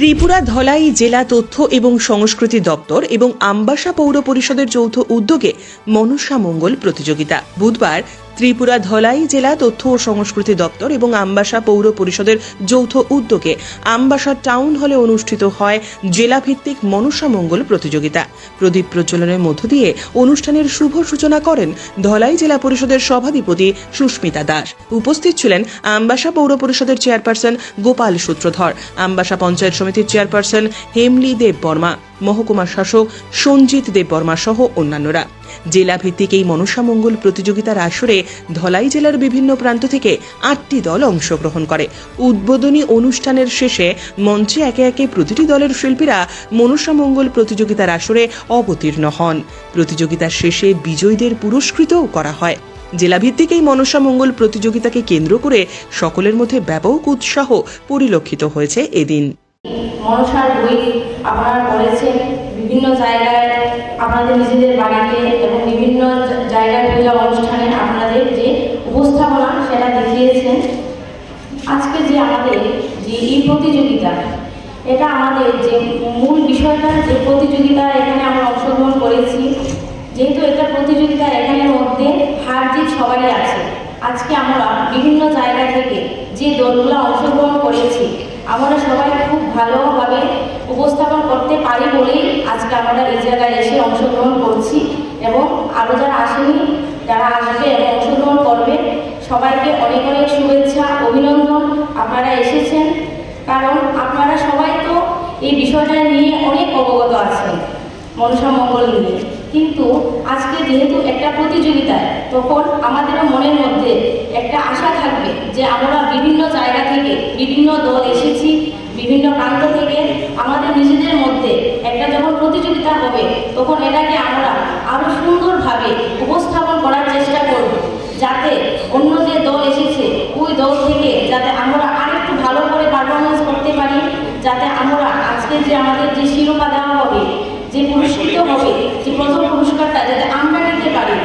ত্রিপুরা ধলাই জেলা তথ্য এবং সংস্কৃতি দপ্তর এবং আম্বাসা পৌর পরিষদের যৌথ উদ্যোগে মনসা মঙ্গল প্রতিযোগিতা। বুধবার ত্রিপুরা ধলাই জেলা তথ্য ও সংস্কৃতি দপ্তর এবং আমবাসা পৌর পরিষদের যৌথ উদ্যোগে আমবাসা টাউন হলে অনুষ্ঠিত হয় জেলাভিত্তিক মনসা মঙ্গল প্রতিযোগিতা। প্রদীপ প্রজ্বলনের মধ্য দিয়ে অনুষ্ঠানের শুভ সূচনা করেন ধলাই জেলা পরিষদের সভাধিপতি সুস্মিতা দাস। উপস্থিত ছিলেন আমবাসা পৌর পরিষদের চেয়ারপারসন গোপাল সূত্রধর, আমবাসা পঞ্চায়েত সমিতির চেয়ারপারসন হেমলি দেব বর্মা। মহকুমা শাসক সঞ্জিত দেব বর্মা সহ অন্যান্যরা। জেলা ভিত্তিক এই মনসা মঙ্গল প্রতিযোগিতার আসরে ধলাই জেলার বিভিন্ন প্রান্ত থেকে আটটি দল অংশগ্রহণ করে। উদ্বোধনী অনুষ্ঠানের শেষে মঞ্চে একে একে প্রতিটি দলের শিল্পীরা মনসা মঙ্গল প্রতিযোগিতার আসরে অবতীর্ণ হন। প্রতিযোগিতার শেষে বিজয়ীদের পুরস্কৃতও করা হয়। জেলাভিত্তিক এই মনসা মঙ্গল প্রতিযোগিতাকে কেন্দ্র করে সকলের মধ্যে ব্যাপক উৎসাহ পরিলক্ষিত হয়েছে এদিন। মনসার বই আপনারা পড়েছেন বিভিন্ন জায়গায় আপনাদের নিজেদের বাড়িতে এবং বিভিন্ন জায়গায় পূজা অনুষ্ঠানে আপনাদের যে উপস্থাপনা সেটা দেখিয়েছেন। আজকে যে আমাদের যে এই প্রতিযোগিতা, এটা আমাদের যে মূল বিষয়টা, যে প্রতিযোগিতা এখানে আমরা অংশগ্রহণ করেছি, যেহেতু এটা প্রতিযোগিতা এখানের মধ্যে হার জিত সবারই আছে। আজকে আমরা বিভিন্ন জায়গা থেকে যে দলগুলো অংশগ্রহণ করেছি, আমরা সবাই খুব ভালোভাবে উপস্থাপন করতে পারি বলেই আজকে আমরা এই জায়গায় এসে অংশগ্রহণ করছি এবং আরও যারা আসেনি, যারা আসবে এবং অংশগ্রহণ করবে, সবাইকে অনেক অনেক শুভেচ্ছা, অভিনন্দন। আপনারা এসেছেন, কারণ আপনারা সবাই তো এই বিষয়টা নিয়ে অনেক অবগত আছেন, মনসা মঙ্গল নিয়ে। কিন্তু আজকে যেহেতু একটা প্রতিযোগিতা, তখন আমাদেরও মনের মধ্যে একটা আশা থাকবে যে আমরা বিভিন্ন জায়গা থেকে বিভিন্ন দল এসেছি বিভিন্ন প্রান্ত থেকে আমাদের নিজেদের মধ্যে একটা যখন প্রতিযোগিতা হবে, তখন এটাকে আমরা আরও সুন্দরভাবে উপস্থাপন করার চেষ্টা করব, যাতে অন্য যে দল এসেছে, ওই দল থেকে যাতে আমরা আরেকটু ভালো করে পারফরমেন্স করতে পারি, যাতে আমরা আজকে যে আমাদের যে শিরোপা দেওয়া হবে, যে পুরস্কৃত হবে, যে প্রথম পুরস্কারটা, যাতে আমরা নিতে পারি